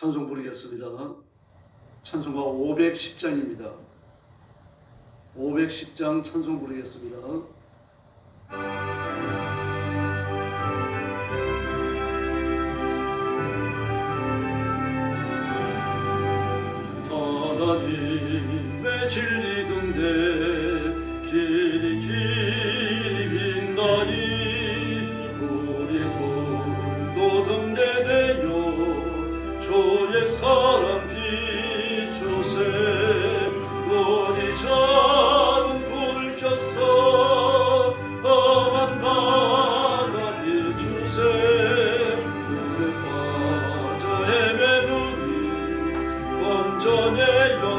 찬송 부르겠습니다. 찬송가 510장입니다. 510장 찬송 부르겠습니다.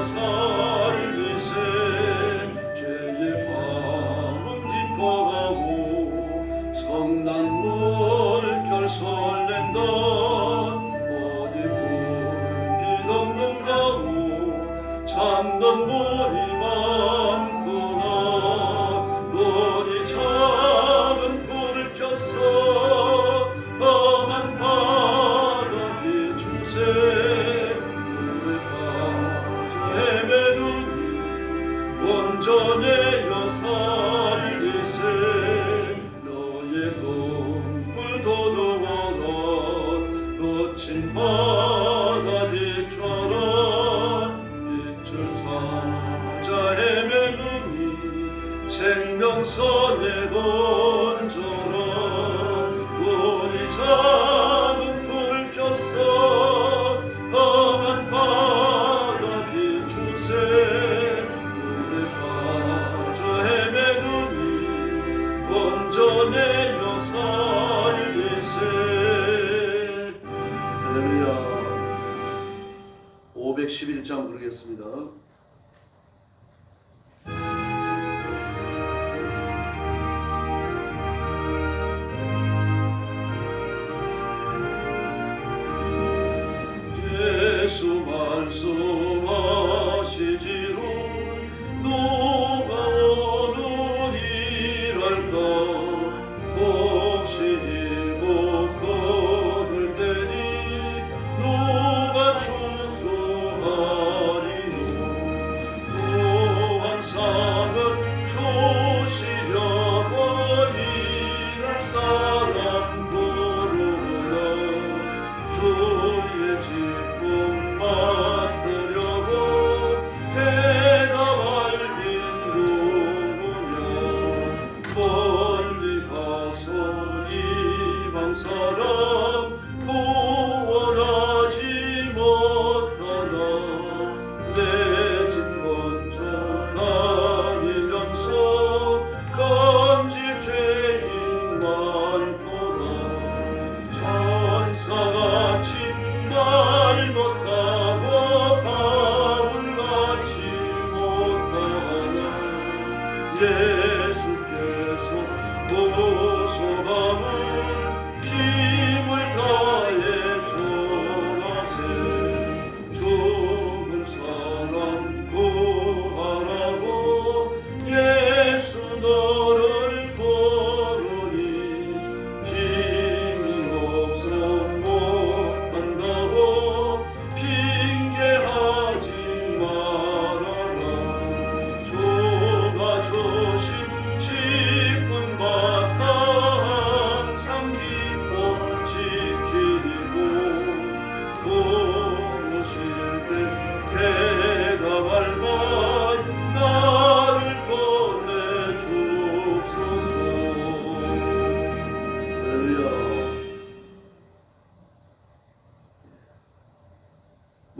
원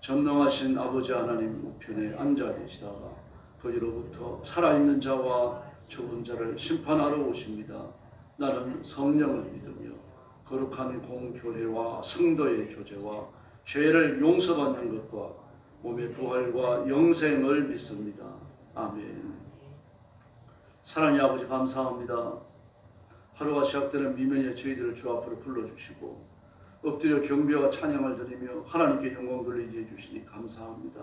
전능하신 아버지 하나님 우편에 앉아 계시다가 거기로부터 살아있는 자와 죽은 자를 심판하러 오십니다. 나는 성령을 믿으며 거룩한 공교회와 성도의 교제와 죄를 용서받는 것과 몸의 부활과 영생을 믿습니다. 아멘. 사랑의 아버지 감사합니다. 하루가 시작되는 미면에 저희들을 주 앞으로 불러주시고 엎드려 경배와 찬양을 드리며 하나님께 영광 돌리게 해주시니 감사합니다.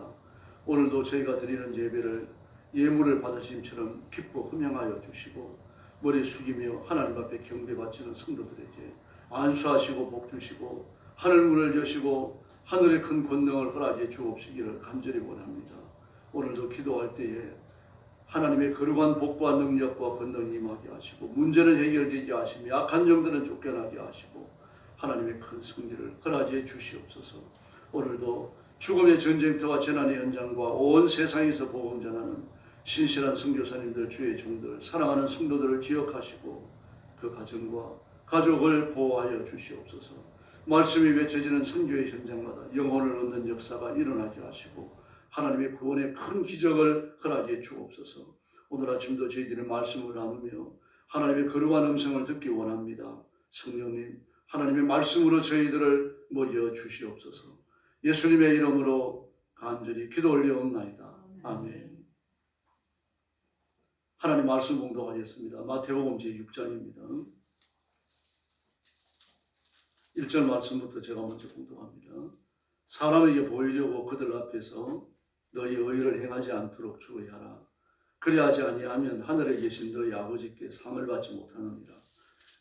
오늘도 저희가 드리는 예배를 예물을 받으심처럼 기뻐 흠양하여 주시고 머리 숙이며 하나님 앞에 경배 바치는 성도들에게 안수하시고 복 주시고 하늘 문을 여시고 하늘의 큰 권능을 허락해 주옵시기를 간절히 원합니다. 오늘도 기도할 때에 하나님의 거룩한 복과 능력과 권능이 임하게 하시고 문제는 해결되게 하시며 약한 영들은 쫓겨나게 하시고 하나님의 큰 승리를 허락해 주시옵소서. 오늘도 죽음의 전쟁터와 재난의 현장과 온 세상에서 복음 전하는 신실한 선교사님들 주의 종들 사랑하는 성도들을 기억하시고 그 가정과 가족을 보호하여 주시옵소서. 말씀이 외쳐지는 선교의 현장마다 영혼을 얻는 역사가 일어나게 하시고 하나님의 구원의 큰 기적을 허락해 주옵소서. 오늘 아침도 저희들의 말씀을 나누며 하나님의 거룩한 음성을 듣기 원합니다. 성령님, 하나님의 말씀으로 저희들을 먹여 주시옵소서. 예수님의 이름으로 간절히 기도 올려옵나이다. 아멘. 하나님 말씀 공독하겠습니다. 마태복음 제6장입니다. 1절 말씀부터 제가 먼저 공독합니다. 사람에게 보이려고 그들 앞에서 너희 의를 행하지 않도록 주의하라. 그리하지 아니하면 하늘에 계신 너희 아버지께 상을 받지 못하느니라.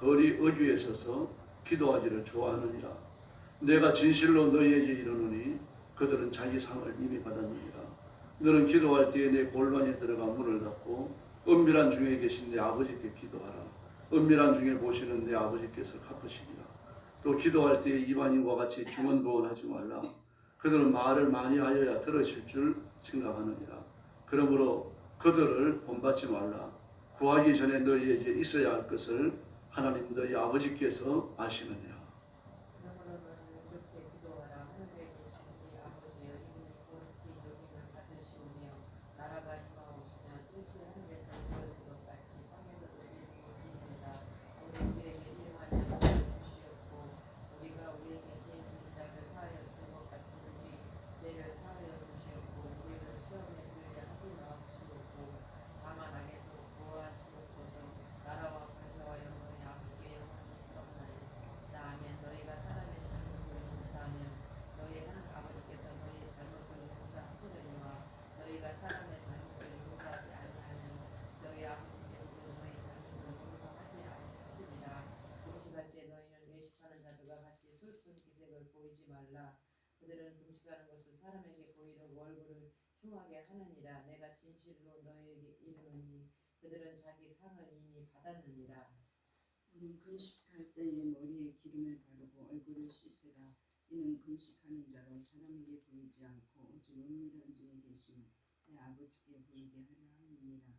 거리 어귀에 서서 기도하기를 좋아하느니라. 내가 진실로 너희에게 이르노니 그들은 자기 상을 이미 받았느니라. 너는 기도할 때에 내 골반에 들어가 문을 닫고 은밀한 중에 계신 내 아버지께 기도하라. 은밀한 중에 보시는 내 아버지께서 갚으시리라. 또 기도할 때에 이방인과 같이 중언부언하지 말라. 그들은 말을 많이 하여야 들으실 줄 생각하느니라. 그러므로 그들을 본받지 말라. 구하기 전에 너희에게 있어야 할 것을 하나님 너희 아버지께서 아시느니라. 그러므로 너희는 이렇게 기도하라 하늘에 계신 우리 아버지여 이름이 거룩히 여기는 받으시오며 나라가 임하오시며 뜻이 하늘에서 이루어진 것 같이 땅에서도 이루어지니이다 우리 우리에게 일용할 양식을 주시옵고 우리가 우리에게 죄 지은 자를 사하여 준 것 같이 우리 죄를 사하여 주시옵고 우리를 시험에 들게 하지 마시옵고 다만 악에서 구하시옵소서 나라와 권세와 영광이 아버지께 영원히 있사옵나니 다음에 너희가 사람의 잘못을 용서하면 너희 하나님 아버지께서 너희의 잘못을 용서하시느니와 너희가 사람의 잘못을 용서하지 아니하면 너희 아버지께서도 너희 잘못을 용서하지 아니하시리라 금식할 때 너희는 외식하는 자들과 같이 슬픈 기색을 보이지 말라 그들은 금식하는 것을 사람에게 보이려고 얼굴을 흉하게 하느니라 내가 진실로 너희에게 이르노니 그들은 자기 상을 이미 받았느니라 너는 금식할 때에 머리에 기름을 바르고 얼굴을 씻으라. 이는 금식하는 자로 사람에게 보이지 않고 오직 은밀한 중에 계신 내 아버지께 보이게 하려 함이니라.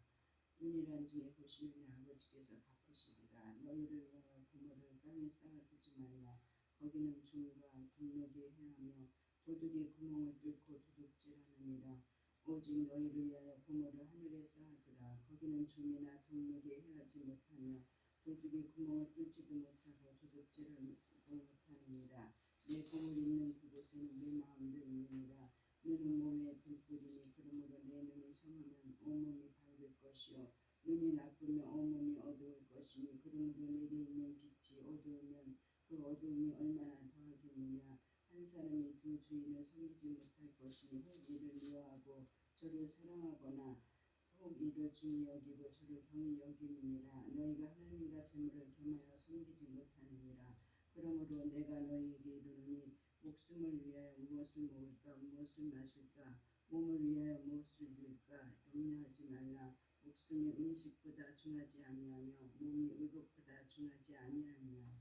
은밀한 중에 보시는 내 아버지께서 갚으시리라. 너희를 위하여 부모를 땅에 쌓아두지 말라. 거기는 종과 동력이 행하며 도둑이 구멍을 뚫고 도둑질하느니라. 오직 너희를 위하여 부모를 하늘에 쌓아두라. 거기는 종이나 동력이 행하지 못하며 도둑이 구멍을 뚫지도 못하고 도둑질하지도 못하느니라. 내 공을 있는 그곳에는 내 마음도 있느니라. 눈은 몸의 등불이니 그러므로 내 눈이 성하면 온몸이 밝을 것이요 눈이 나쁘면 온몸이 어두울 것이니 그러므로 내게 그 어두움이 얼마나 더하겠느냐. 한 사람이 두 주인을 섬기지 못할 것이니 혹 이를 미워하고 저를 사랑하거나 혹 이를 중히 여기고 저를 경히 여기느니라. 너희가 하나님과 재물을 겸하여 섬기지 못하느니라. 그러므로 내가 너희에게 이르노니 목숨을 위하여 무엇을 먹을까 무엇을 마실까 몸을 위하여 무엇을 입을까 염려하지 말라. 목숨이 음식보다 중하지 아니하며 몸이 의복보다 중하지 아니하냐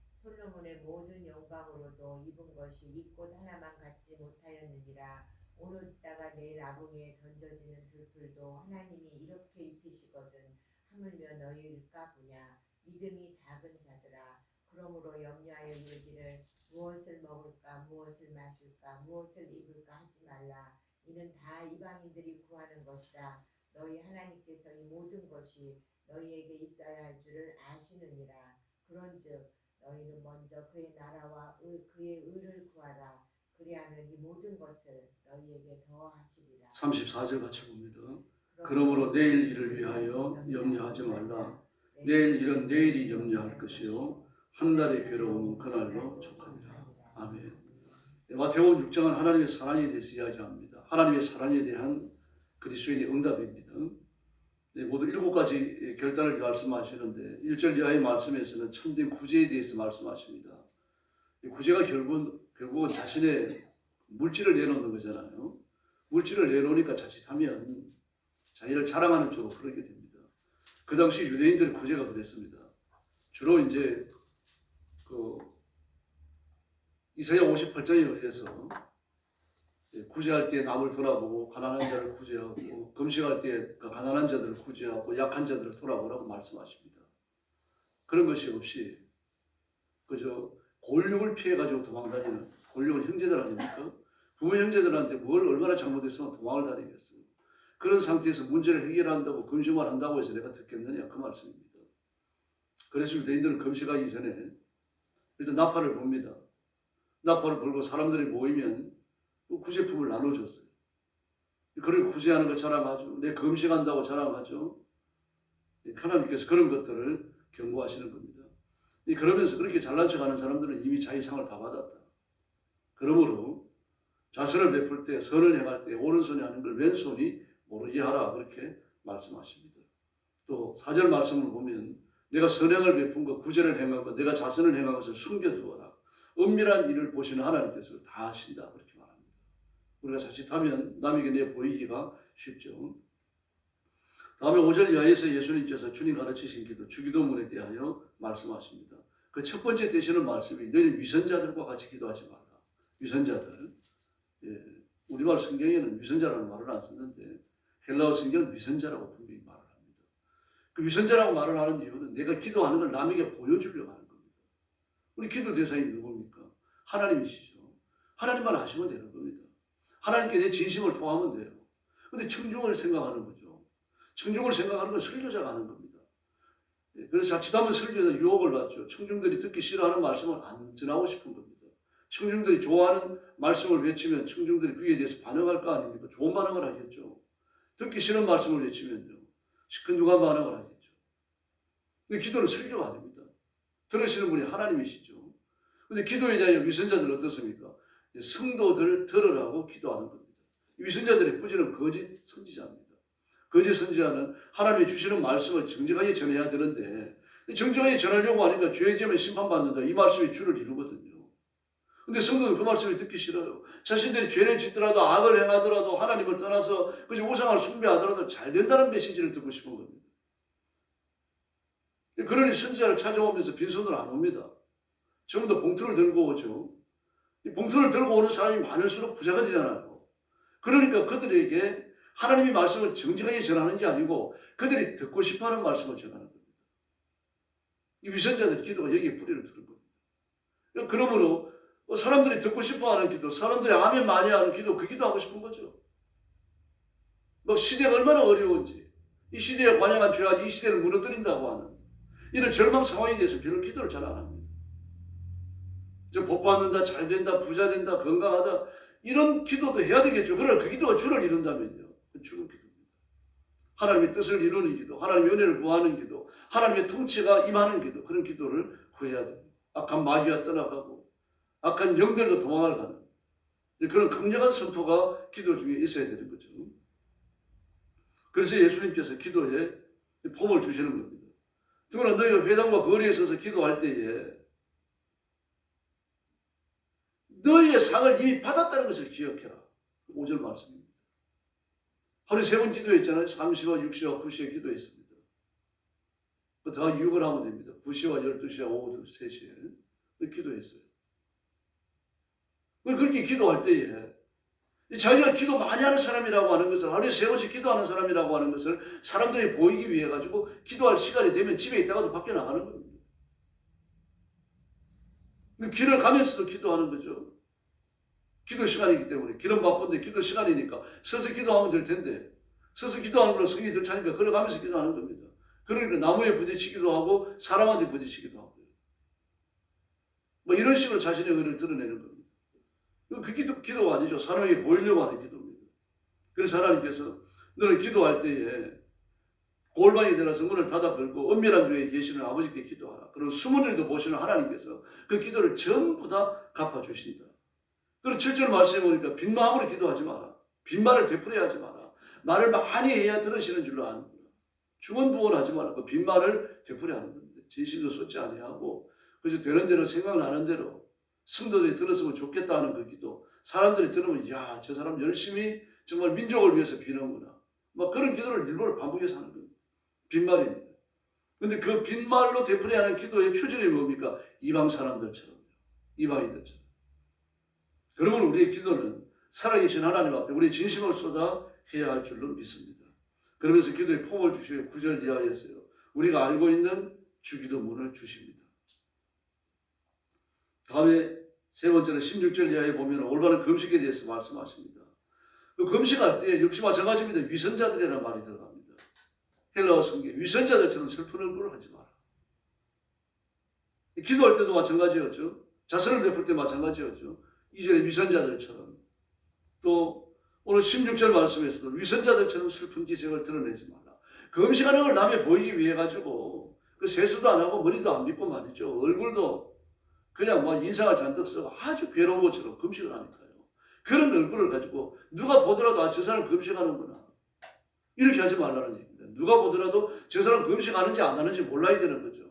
솔로몬의 모든 영광으로도 입은 것이 이꽃 하나만 갖지 못하였느니라. 오늘 있다가 내일 아궁이에 던져지는 들풀도 하나님이 이렇게 입히시거든 하물며 너희일까 보냐. 믿음이 작은 자들아 그러므로 염려하여 이르기를 무엇을 먹을까 무엇을 마실까 무엇을 입을까 하지 말라. 이는 다 이방인들이 구하는 것이라. 너희 하나님께서 이 모든 것이 너희에게 있어야 할 줄을 아시느니라. 그런즉 너희는 먼저 그의 나라와 의, 그의 의를 구하라 그리하면 이 모든 것을 너희에게 더하시리라 34절 같이 봅니다. 그러므로 내일 일을 위하여 염려하지 말라. 내일 일은 내일이 염려할 것이요 한 날의 괴로움은 그날로 족하리라. 아멘. 마태복음 6장은 하나님의 사랑에 대해서 이야기합니다. 하나님의 사랑에 대한 그리스도인의 응답입니다. 네, 모두 일곱 가지 결단을 말씀하시는데 1절 이하의 말씀에서는 참된 구제에 대해서 말씀하십니다. 이 구제가 결국은 결국은 자신의 물질을 내놓는 거잖아요. 물질을 내놓으니까 자칫하면 자기를 자랑하는 쪽으로 흐르게 됩니다. 그 당시 유대인들의 구제가 그랬습니다. 주로 이제 그 이사야 58장에 의해서 예, 구제할 때 남을 돌아보고 가난한 자를 구제하고 금식할 때그 가난한 자들을 구제하고 약한 자들을 돌아보라고 말씀하십니다. 그런 것이 없이 그저 골육을 피해 가지고 도망다니는 골육은 형제들 아닙니까? 부모 형제들한테 뭘 얼마나 잘못했으면 도망을 다니겠어요. 그런 상태에서 문제를 해결한다고 금식만 한다고 해서 내가 듣겠느냐 그 말씀입니다. 그래서 유대인들은 금식하기 전에 일단 나팔을 봅니다. 나팔을 불고 사람들이 모이면 그 구제품을 나눠줬어요. 그를 구제하는 것 자랑하죠. 내 금식한다고 자랑하죠. 하나님께서 그런 것들을 경고하시는 겁니다. 이 그러면서 그렇게 잘난 척하는 사람들은 이미 자기 상을 다 받았다. 그러므로 자선을 베풀 때, 선을 행할 때 오른손이 하는 걸 왼손이 모르게 하라 그렇게 말씀하십니다. 또 사절 말씀을 보면 내가 선행을 베푼 것, 구제를 행한 것, 내가 자선을 행한 것을 숨겨두어라. 은밀한 일을 보시는 하나님께서 다 하신다 그렇게. 우리가 자칫하면 남에게 내 보이기가 쉽죠. 다음에 5절 이하에서 예수님께서 주님 가르치신 기도, 주기도문에 대하여 말씀하십니다. 그 첫 번째 되시는 말씀이 너희는 위선자들과 같이 기도하지 말라. 위선자들. 예, 우리말 성경에는 위선자라는 말을 안 쓰는데 헬라어 성경은 위선자라고 분명히 말을 합니다. 그 위선자라고 말을 하는 이유는 내가 기도하는 걸 남에게 보여주려고 하는 겁니다. 우리 기도 대상이 누굽니까? 하나님이시죠. 하나님만 아시면 되는 겁니다. 하나님께 내 진심을 통하면 돼요. 근데 청중을 생각하는 거죠. 청중을 생각하는 건 설교자가 하는 겁니다. 예, 그래서 자칫하면 설교자 유혹을 받죠. 청중들이 듣기 싫어하는 말씀을 안 전하고 싶은 겁니다. 청중들이 좋아하는 말씀을 외치면 청중들이 그에 대해서 반응할 거 아닙니까? 좋은 반응을 하겠죠. 듣기 싫은 말씀을 외치면요. 시큰둥한 반응을 하겠죠. 근데 기도는 설교가 아닙니다. 들으시는 분이 하나님이시죠. 근데 기도에 대한 위선자들 어떻습니까? 성도들 들으라고 기도하는 겁니다. 위선자들의 부지는 거짓 선지자입니다. 거짓 선지자는 하나님이 주시는 말씀을 정직하게 전해야 되는데 정직하게 전하려고 하니까 죄 지으면 심판받는다. 이 말씀이 주를 이루거든요. 근데 성도는 그 말씀을 듣기 싫어요. 자신들이 죄를 짓더라도 악을 행하더라도 하나님을 떠나서 그저 우상을 숭배하더라도 잘 된다는 메시지를 듣고 싶은 겁니다. 그러니 선지자를 찾아오면서 빈손으로 안 옵니다. 전부 다 봉투를 들고 오죠. 이 봉투를 들고 오는 사람이 많을수록 부자가 되잖아요. 그러니까 그들에게 하나님의 말씀을 정직하게 전하는 게 아니고 그들이 듣고 싶어하는 말씀을 전하는 겁니다. 이 위선자들의 기도가 여기에 뿌리를 두는 겁니다. 그러므로 사람들이 듣고 싶어하는 기도, 사람들이 아멘 많이 하는 기도, 그 기도 하고 싶은 거죠. 뭐 시대가 얼마나 어려운지, 이 시대에 관여한 죄가 이 시대를 무너뜨린다고 하는 이런 절망 상황에 대해서 별로 기도를 잘 안 합니다. 저 복 받는다, 잘 된다, 부자 된다, 건강하다 이런 기도도 해야 되겠죠. 그러나 그 기도가 주를 이룬다면요. 그 죽은 기도입니다. 하나님의 뜻을 이루는 기도, 하나님의 은혜를 구하는 기도, 하나님의 통치가 임하는 기도 그런 기도를 구해야 됩니다. 악한 마귀가 떠나가고 악한 영들도 도망을 가는 그런 강력한 선포가 기도 중에 있어야 되는 거죠. 그래서 예수님께서 기도에 폼을 주시는 겁니다. 누구나 너희가 회당과 거리에 서서 기도할 때에 너희의 상을 이미 받았다는 것을 기억해라. 5절 말씀입니다. 하루에 세번 기도했잖아요. 3시와 6시와 9시에 기도했습니다. 다 유혹을 하면 됩니다. 9시와 12시와 오후 3시에 기도했어요. 그렇게 기도할 때에 자기가 기도 많이 하는 사람이라고 하는 것을 하루에 세 번씩 기도하는 사람이라고 하는 것을 사람들이 보이기 위해 가지고 기도할 시간이 되면 집에 있다가도 밖에 나가는 겁니다. 길을 가면서도 기도하는 거죠. 기도 시간이기 때문에 길은 바쁜데 기도 시간이니까 서서 기도하면 될 텐데 서서 기도하는 걸로 성이 들 차니까 걸어가면서 기도하는 겁니다. 그러니까 나무에 부딪히기도 하고 사람한테 부딪히기도 하고요. 뭐 이런 식으로 자신의 의를 드러내는 겁니다. 그 기도, 기도가 아니죠. 사람에게 보이려고 하는 기도입니다. 그래서 하나님께서 너는 기도할 때에 골방에 들어서 문을 닫아 걸고 은밀한 중에 계시는 아버지께 기도하라. 그리고 숨은 일도 보시는 하나님께서 그 기도를 전부 다 갚아주신다. 그리고 7절 말씀해 보니까 빈마음으로 기도하지 마라. 빈말을 되풀이하지 마라. 말을 많이 해야 들으시는 줄로 아는구나. 중언부언하지 마라. 그 빈말을 되풀이하는 겁니다. 진실도 쏟지 아니하고 그래서 되는 대로 생각나는 대로 성도들이 들었으면 좋겠다 하는 그 기도. 사람들이 들으면 야 저 사람 열심히 정말 민족을 위해서 비는구나. 막 그런 기도를 일부러 반복해서 하는 겁니다. 빈말입니다. 근데 그 빈말로 되풀이하는 기도의 표준이 뭡니까? 이방 사람들처럼 이방인들처럼. 그러면 우리의 기도는 살아계신 하나님 앞에 우리의 진심을 쏟아 해야 할 줄로 믿습니다. 그러면서 기도에 폼을 주시고 구절 이하였어요. 우리가 알고 있는 주기도문을 주십니다. 다음에 세 번째는 16절 이하에 보면 올바른 금식에 대해서 말씀하십니다. 그 금식할 때 역시 마찬가지입니다. 위선자들이라는 말이 들어갑니다. 헬라어 성경 위선자들처럼 슬픈 얼굴을 하지 마라. 기도할 때도 마찬가지였죠. 자선을 베풀 때 마찬가지였죠. 이전에 위선자들처럼 또 오늘 16절 말씀에서도 위선자들처럼 슬픈 기색을 드러내지 마라. 그 음식하는 걸 남에 보이기 위해 가지고 그 세수도 안 하고 머리도 안 빗고 말이죠. 얼굴도 그냥 뭐 인상을 잔뜩 쓰고 아주 괴로운 것처럼 금식을 하니까요. 그런 얼굴을 가지고 누가 보더라도 아, 저 사람 금식하는구나. 이렇게 하지 말라는 얘기입니다. 누가 보더라도 저 사람 금식하는지 안 하는지 몰라야 되는 거죠.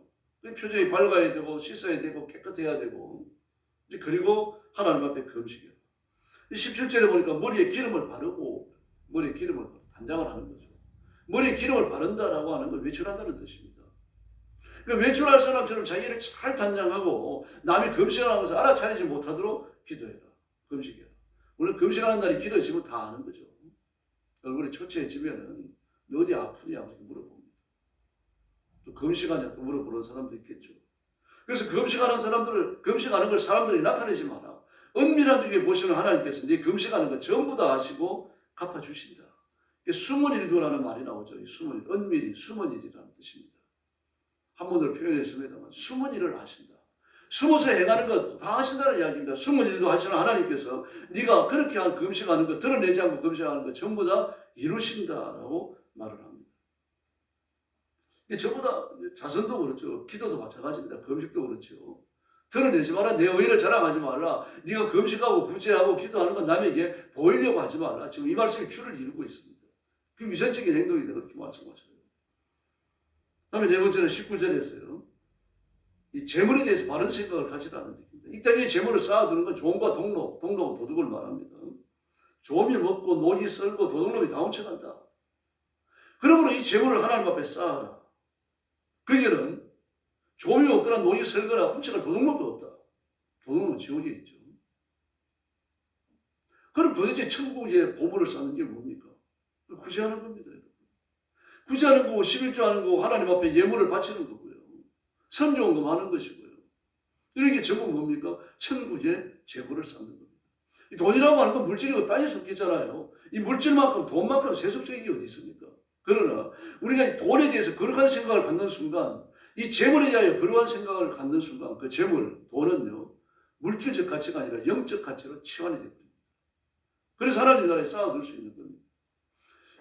그 표정이 밝아야 되고 씻어야 되고 깨끗해야 되고 그리고 하나님 앞에 금식이에요. 17절에 보니까 머리에 기름을 바르고 머리에 기름을 단장을 하는 거죠. 머리에 기름을 바른다라고 하는 걸 외출한다는 뜻입니다. 그 외출할 사람처럼 자기를 잘 단장하고 남이 금식하는 것을 알아차리지 못하도록 기도해라. 금식해라. 오늘 금식하는 날이 길어지면 다 아는 거죠. 얼굴이 초췌해지면은 너 어디 아프냐 이렇게 물어봅니다. 또 금식하냐 또 물어보는 사람도 있겠죠. 그래서 금식하는 사람들을 금식하는 걸 사람들이 나타내지 마라. 은밀한 중에 보시는 하나님께서 네 금식하는 거 전부 다 아시고 갚아 주신다. 숨은 일도라는 말이 나오죠. 이 숨은 일, 은밀히 숨은 일이라는 뜻입니다. 한문으로 표현했습니다만 숨은 일을 하신다. 숨어서 행하는 것 다 하신다는 이야기입니다. 숨은 일도 하시는 하나님께서 네가 그렇게 한 금식하는 것 드러내지 않고 금식하는 것 전부 다 이루신다라고 말을 합니다. 전부 다 자선도 그렇죠. 기도도 마찬가지입니다. 금식도 그렇죠. 드러내지 마라. 내 의를 자랑하지 말라. 네가 금식하고 구제하고 기도하는 건 남에게 보이려고 하지 말라. 지금 이 말씀이 줄을 이루고 있습니다. 그 위선적인 행동이다. 그렇게 말씀하셔요. 다음에 네 번째는 19절에서요. 이 재물에 대해서 바른 생각을 가지라는 얘기입니다. 이 땅에 재물을 쌓아두는 건 종과 동로, 동로고 도둑을 말합니다. 조미 먹고 논이 썰고 도둑놈이 다 훔쳐간다. 그러므로 이 재물을 하나님 앞에 쌓아라. 그에게는 조미 없거나 논이 설거나 훔쳐갈 도둑놈도 없다. 도둑놈은 지옥에 있죠. 그럼 도대체 천국에 보물을 쌓는 게 뭡니까? 구제하는 겁니다. 구제하는 거고 11조 하는 거고 하나님 앞에 예물을 바치는 거고요. 선종금 하는 것이고요. 이런 게 전부 뭡니까? 천국에 재물을 쌓는 겁니다. 이 돈이라고 하는 건 물질이고 땅에 섞이잖아요. 이 물질만큼 돈만큼 세속적인 게 어디 있습니까? 그러나 우리가 이 돈에 대해서 거룩한 생각을 갖는 순간 이 재물에 대하여 거룩한 생각을 갖는 순간 그 재물, 돈은요 물질적 가치가 아니라 영적 가치로 치환이 됩니다. 그래서 하나님 나라에 쌓아둘 수 있는 겁니다.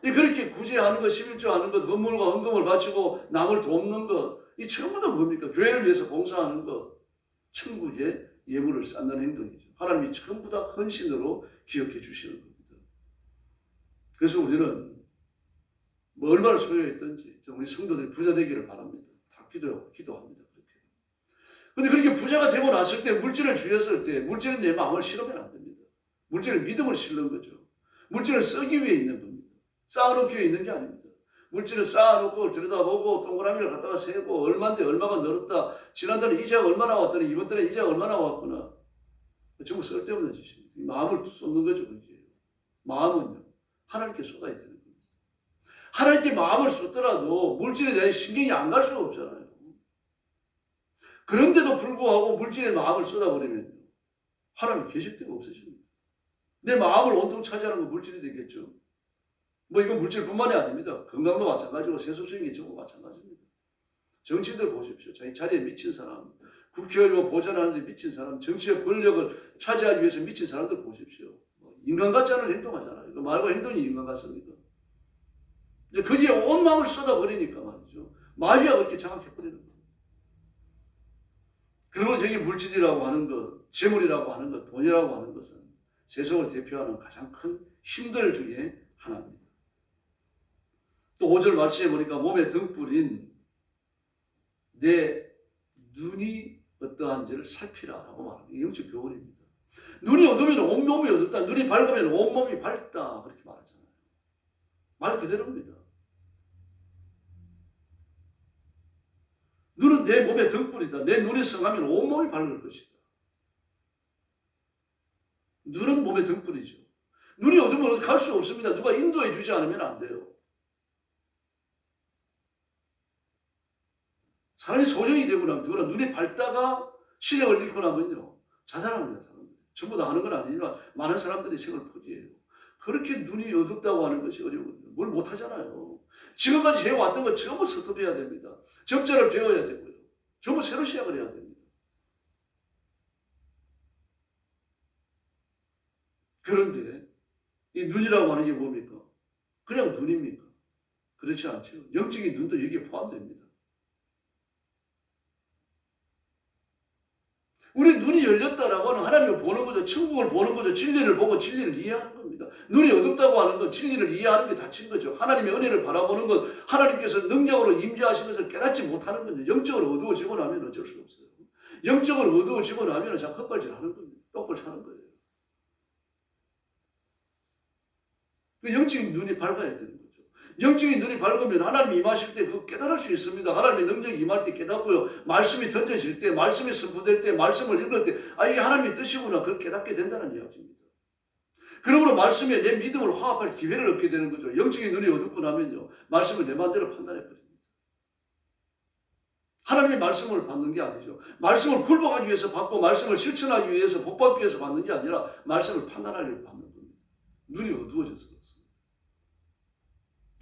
이 그렇게 구제하는 것, 11조 하는 것, 건물과 헌금을 바치고 남을 돕는 것, 이 전부 다 뭡니까? 교회를 위해서 봉사하는 것, 천국에 예물을 쌓는 행동이죠. 하나님이 전부 다 헌신으로 기억해 주시는 겁니다. 그래서 우리는 뭐 얼마나 소요했든지 좀 우리 성도들이 부자 되기를 바랍니다. 다 기도 기도합니다. 그렇게. 근데 그렇게 부자가 되고 났을 때 물질을 주었을 때 물질은 내 마음을 실으면 안 됩니다. 물질은 믿음을 실는 거죠. 물질을 쓰기 위해 있는 겁니다. 쌓아놓기 위해 있는 게 아닙니다. 물질을 쌓아놓고 들여다보고 동그라미를 갖다가 세고 얼마인데 얼마가 늘었다. 지난달에 이자가 얼마나 왔더니 이번 달에 이자가 얼마나 왔구나. 전부 쓸데없는 짓입니다. 이 마음을 쏟는 거죠. 그게. 마음은요. 하나님께 쏟아야 되는. 하나님께 마음을 쏟더라도 물질에 대해 신경이 안 갈 수가 없잖아요. 그런데도 불구하고 물질에 마음을 쏟아버리면 하나님 데가 없어집니다. 내 마음을 온통 차지하는 건 물질이 되겠죠. 뭐 이건 물질뿐만이 아닙니다. 건강도 마찬가지고 세속적인 게 전부 마찬가지입니다. 정치인들 보십시오. 자기 자리에 미친 사람, 국회의원 보좌하는데 미친 사람, 정치의 권력을 차지하기 위해서 미친 사람들 보십시오. 뭐 인간 같지 않은 행동하잖아요. 그 말과 행동이 인간 같습니까? 이제 거기에 온 마음을 쏟아버리니까 말이죠. 마귀가 그렇게 장악해버리는 거예요. 그리고 저기 물질이라고 하는 것, 재물이라고 하는 것, 돈이라고 하는 것은 세상을 대표하는 가장 큰 힘들 중에 하나입니다. 또 5절 말씀해 보니까 몸에 등불인 내 눈이 어떠한지를 살피라라고 말합니다. 영적 교훈입니다. 눈이 어두우면 온몸이 어둡다. 눈이 밝으면 온몸이 밝다. 그렇게 말하잖아요. 말 그대로입니다. 눈은 내 몸의 등불이다. 내 눈이 성하면 온몸이 밝을 것이다. 눈은 몸의 등불이죠. 눈이 어두우면 갈수 없습니다. 누가 인도해 주지 않으면 안 돼요. 사람이 소정이 되고 나면 누구나 눈이 밝다가 시력을 잃고 나면요. 자살합니다. 사람들. 전부 다 하는 건 아니지만 많은 사람들이 생을 포기해요. 그렇게 눈이 어둡다고 하는 것이 어려운데 뭘 못하잖아요. 지금까지 해왔던 거 전부 스톱해야 됩니다. 적절을 배워야 되고요. 전부 새로 시작을 해야 됩니다. 그런데 이 눈이라고 하는 게 뭡니까? 그냥 눈입니까? 그렇지 않죠. 영적인 눈도 여기에 포함됩니다. 우리 눈이 열렸다라고 하는 하나님을 보는 거죠. 천국을 보는 거죠. 진리를 보고 진리를 이해하는 겁니다. 눈이 어둡다고 하는 건 진리를 이해하는 게 다친 거죠. 하나님의 은혜를 바라보는 것, 하나님께서 능력으로 임재하신 것을 깨닫지 못하는 거죠. 영적으로 어두워지고 나면 어쩔 수 없어요. 영적으로 어두워지고 나면 자꾸 헛발질 하는 겁니다. 똑발 사는 거예요. 그 영적인 눈이 밝아야 거죠. 영적인 눈이 밝으면 하나님이 임하실 때 그거 깨달을 수 있습니다. 하나님의 능력이 임할 때 깨닫고요. 말씀이 던져질 때, 말씀이 선포될 때, 말씀을 읽을 때, 아, 이게 하나님의 뜻이구나. 그걸 깨닫게 된다는 이야기입니다. 그러므로 말씀에 내 믿음을 화합할 기회를 얻게 되는 거죠. 영적인 눈이 어둡고 나면요. 말씀을 내 마음대로 판단해 버립니다. 하나님의 말씀을 받는 게 아니죠. 말씀을 굴복하기 위해서 받고, 말씀을 실천하기 위해서, 복받기 위해서 받는 게 아니라, 말씀을 판단하려고 받는 겁니다. 눈이 어두워져서 그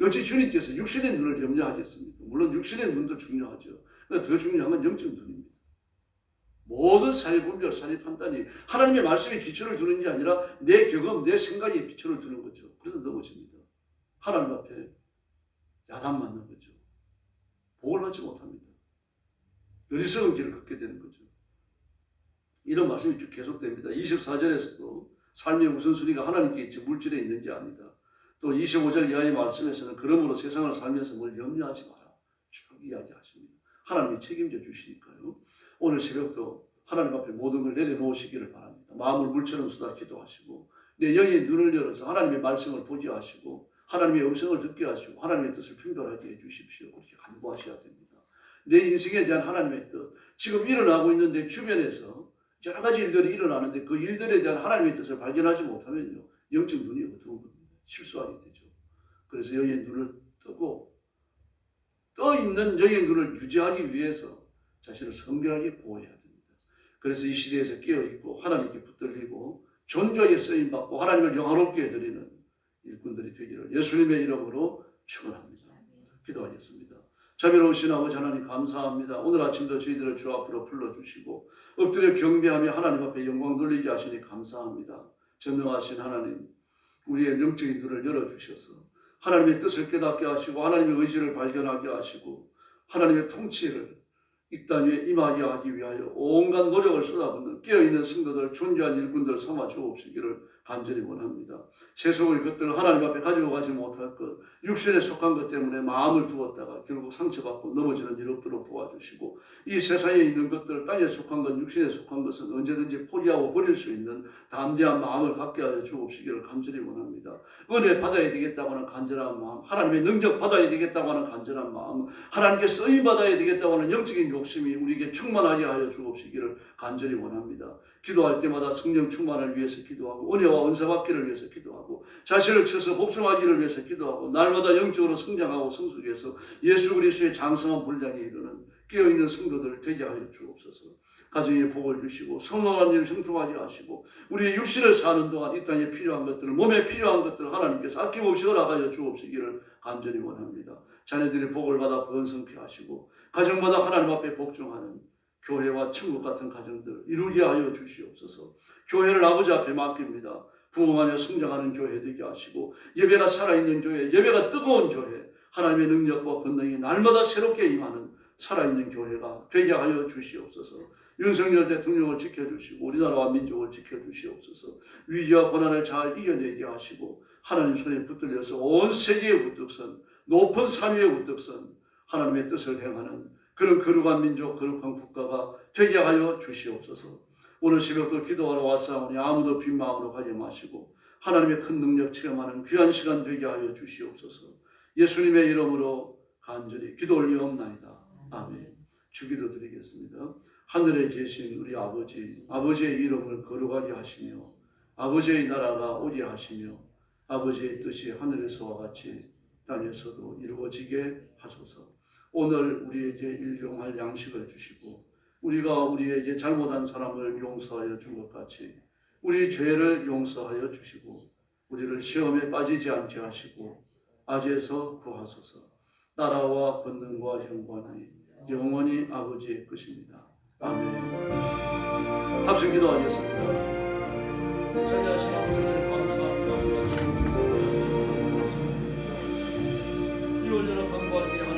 어찌 주님께서 육신의 눈을 염려하겠습니까? 물론 육신의 눈도 중요하죠. 그러나 더 중요한 건 영적 눈입니다. 모든 사회 분별, 사회 판단이 하나님의 말씀에 기초를 두는 게 아니라 내 경험, 내 생각에 기초를 두는 거죠. 그래서 넘어집니다. 하나님 앞에 야단 맞는 거죠. 복을 받지 못합니다. 어리석은 길을 걷게 되는 거죠. 이런 말씀이 쭉 계속됩니다. 24절에서도 삶의 우선순위가 하나님께 있지 물질에 있는지 아니다. 또 25절 이하의 말씀에서는 그러므로 세상을 살면서 뭘 염려하지 마라. 쭉 이야기하십니다. 하나님이 책임져 주시니까요. 오늘 새벽도 하나님 앞에 모든 걸 내려놓으시기를 바랍니다. 마음을 물처럼 쏟아 기도하시고 내 영의 눈을 열어서 하나님의 말씀을 보게 하시고 하나님의 음성을 듣게 하시고 하나님의 뜻을 분별하게 해주십시오. 그렇게 간구하셔야 됩니다. 내 인생에 대한 하나님의 뜻 지금 일어나고 있는 내 주변에서 여러 가지 일들이 일어나는데 그 일들에 대한 하나님의 뜻을 발견하지 못하면요. 영적 눈이 겁니다. 실수하게 되죠. 그래서 영의 눈을 뜨고 떠 있는 영의 눈을 유지하기 위해서 자신을 성결하게 보호해야 됩니다. 그래서 이 시대에서 깨어 있고 하나님께 붙들리고 존귀하게 쓰임 받고 하나님을 영화롭게 해드리는 일꾼들이 되기를 예수님의 이름으로 축원합니다. 기도하겠습니다. 자비로우신 아버지 하나님 감사합니다. 오늘 아침도 저희들을 주 앞으로 불러주시고 엎드려 경배하며 하나님 앞에 영광 돌리게 하시니 감사합니다. 전능하신 하나님 우리의 영적인 눈을 열어주셔서 하나님의 뜻을 깨닫게 하시고 하나님의 의지를 발견하게 하시고 하나님의 통치를 이 땅 위에 임하게 하기 위하여 온갖 노력을 쏟아붓는 깨어있는 성도들 존귀한 일꾼들 삼아 주옵시기를 간절히 원합니다. 세속의 것들을 하나님 앞에 가지고 가지 못할 것, 육신에 속한 것 때문에 마음을 두었다가 결국 상처받고 넘어지는 일 없도록 도와주시고 이 세상에 있는 것들, 땅에 속한 것, 육신에 속한 것은 언제든지 포기하고 버릴 수 있는 담대한 마음을 갖게 하여 주옵시기를 간절히 원합니다. 은혜 받아야 되겠다고 하는 간절한 마음, 하나님의 능력 받아야 되겠다고 하는 간절한 마음, 하나님께 쓰임 받아야 되겠다고 하는 영적인 욕심이 우리에게 충만하게 하여 주옵시기를 간절히 원합니다. 기도할 때마다 성령 충만을 위해서 기도하고 은혜와 은사 받기를 위해서 기도하고 자신을 쳐서 복종하기를 위해서 기도하고 날마다 영적으로 성장하고 성숙해서 예수 그리스도의 장성한 분량에 이르는 깨어있는 성도들 되게 하여 주옵소서. 가정에 복을 주시고 성공한 일을 형통하게 하시고 우리의 육신을 사는 동안 이 땅에 필요한 것들을 몸에 필요한 것들을 하나님께서 아낌없이 허락하여 주옵시기를 간절히 원합니다. 자녀들이 복을 받아 번성케 하시고 가정마다 하나님 앞에 복종하는 교회와 천국 같은 가정들 이루게 하여 주시옵소서. 교회를 아버지 앞에 맡깁니다. 부흥하며 성장하는 교회 되게 하시고 예배가 살아있는 교회, 예배가 뜨거운 교회, 하나님의 능력과 권능이 날마다 새롭게 임하는 살아있는 교회가 되게 하여 주시옵소서. 윤석열 대통령을 지켜주시고 우리나라와 민족을 지켜주시옵소서. 위기와 고난을 잘 이겨내게 하시고 하나님 손에 붙들려서 온 세계의 우뚝선, 높은 산위의 우뚝선, 하나님의 뜻을 행하는 그런 거룩한 민족, 거룩한 국가가 되게 하여 주시옵소서. 오늘 새벽도 기도하러 왔사오니 아무도 빈 마음으로 가지 마시고 하나님의 큰 능력 체험하는 귀한 시간 되게 하여 주시옵소서. 예수님의 이름으로 간절히 기도 올리옵나이다. 아멘. 주기도 드리겠습니다. 하늘에 계신 우리 아버지, 아버지의 이름을 거룩하게 하시며 아버지의 나라가 오게 하시며 아버지의 뜻이 하늘에서와 같이 땅에서도 이루어지게 하소서. 오늘 우리에게 일용할 양식을 주시고 우리가 우리에게 잘못한 사람을 용서하여 준 것 같이 우리 죄를 용서하여 주시고 우리를 시험에 빠지지 않게 하시고 아지에서 구하소서 나라와 권능과 형관이 영원히 아버지의 것입니다. 아멘 합심 기도하겠습니다. 전야신 아버지를 감사합니다. 이월절을 광고하게 하는